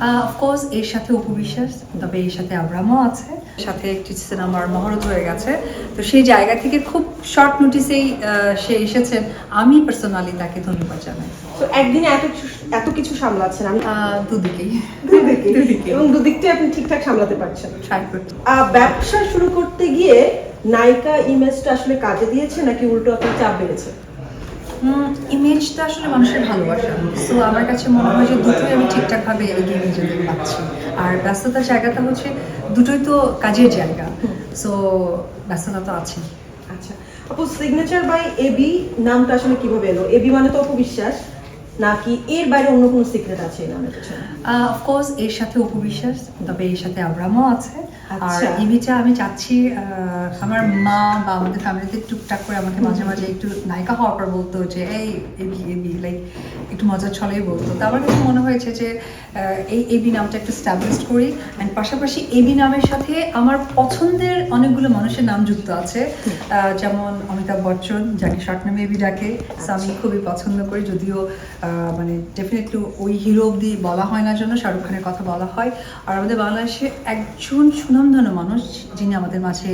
Of course এর সাথে উপবিশ্বাস তবে এর সাথে আব্রামও আছে। সাথে একটি সিনেমার মহরত হয়ে গেছে। তো সেই জায়গা থেকে খুব শর্ট নোটিসেই সে এসেছেন। আমি পার্সোনালি তাকে ধন্যবাদ জানাই। তো একদিনে এত এত কিছু সামলাচ্ছেন আমি দুদিকেই। দুদিকে দুদিকে এবং দুদিকটাই আপনি ঠিকঠাক সামলাতে পারছেন। ট্রাই করতে আহ, ব্যবসা শুরু করতে গিয়ে নায়িকা ইমেজটা আসলে কাজে দিয়েছে নাকি উল্টো আপনার চাপ বেড়েছে? ইমেজটা আসলে মানুষের ভালোবাসা। সো আমার কাছে মনে হয় যে দুটোই আমি ঠিকঠাকভাবে এগিয়ে নিয়ে যেতে পারছি। আর ব্যস্ততার জায়গাটা হচ্ছে দুটোই তো কাজের জায়গা। সো ব্যস্ততা তো আছে আচ্ছা। আপু সিগনেচার বাই এবি নামটা আসলে কীভাবে এলো? এবি মানে তো অপবিশ্বাস। নাকি এর বাইরে অন্য কোনো সিক্রেট আছে পেছনে? অফকোর্স এর সাথে উপবিশ্বাস তবে এর সাথে আব্রামও আছে। আর ইমিটা আমি চাচ্ছি আমার মা বা আমাদের ফ্যামিলিতে টুকটাক করে আমাকে মাঝে মাঝে একটু নায়িকা হওয়ার পর বলতো যে এই এবি এবি লাইক মজার ছলেই বলতো। তো আমার কাছে মনে হয়েছে যে এই এবি নামটা একটু স্ট্যাবলিশ করি। অ্যান্ড পাশাপাশি এবি নামের সাথে আমার পছন্দের অনেকগুলো মানুষের নাম যুক্ত আছে। যেমন অমিতাভ বচ্চন যাকে শর্ট নামে এবি ডাকে। আমি খুবই পছন্দ করি যদিও মানে ডেফিনেটলি ওই হিরো অব্দি বলা হয় না জন্য শাহরুখ খানের কথা বলা হয়। আর আমাদের বাংলাদেশে একজন সুনামধন্য মানুষ যিনি আমাদের মাঝে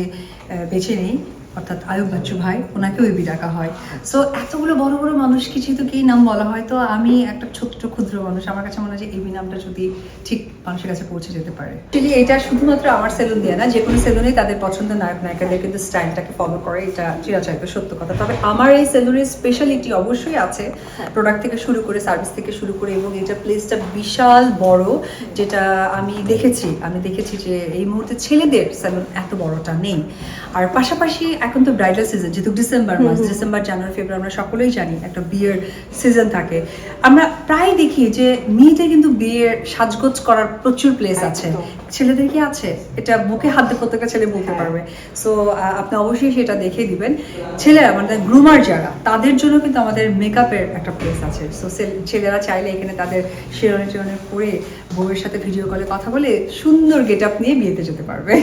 বেঁচে নেই অর্থাৎ আয়ুব বাচ্চু ভাই ওনাকেও এবি ডাকা হয়। সো এতগুলো বড় বড় মানুষকে যেহেতু কি নাম বলা হয় তো আমি একটা ছোট্ট ক্ষুদ্র মানুষ আমার কাছে মনে হয় যে এবি নামটা যদি ঠিক মানুষের কাছে পৌঁছে যেতে পারে। অ্যাকচুয়ালি এটা শুধুমাত্র আমার সেলুন দিয়ে না যে কোনো সেলুনেই তাদের পছন্দের নায়ক নায়িকাদের কিন্তু স্টাইলটাকে ফলো করে এটা চিরাচারিত সত্য কথা। তবে আমার এই সেলুনের স্পেশালিটি অবশ্যই আছে প্রোডাক্ট থেকে শুরু করে সার্ভিস থেকে শুরু করে এবং এটা প্লেসটা বিশাল বড় যেটা আমি দেখেছি। আমি দেখেছি যে এই মুহূর্তে ছেলেদের সেলুন এত বড়টা নেই। আর পাশাপাশি এখন তো ব্রাইডাল সিজন যেহেতু ডিসেম্বর মাস ডিসেম্বর জানুয়ারি ফেব্রুয়ারি আমরা সকলেই জানি একটা বিয়ের সিজন থাকে। আমরা প্রায় দেখি যে মেয়েদের কিন্তু বিয়ের সাজগোজ করার প্রচুর প্লেস আছে। ছেলেদের কি আছে? এটা বুকে হাত দিয়ে প্রত্যেকটা ছেলে বলতে পারবে। সো আপনি অবশ্যই সেটা দেখে দিবেন। ছেলেরা মানে গ্রুমার যারা তাদের জন্য কিন্তু আমাদের মেকআপের একটা প্লেস আছে। সো ছেলেরা চাইলে এখানে তাদের শেরনে টেরনে পরে বউয়ের সাথে ভিডিও কলে কথা বলে সুন্দর গেট আপ নিয়ে বিয়েতে যেতে পারবে।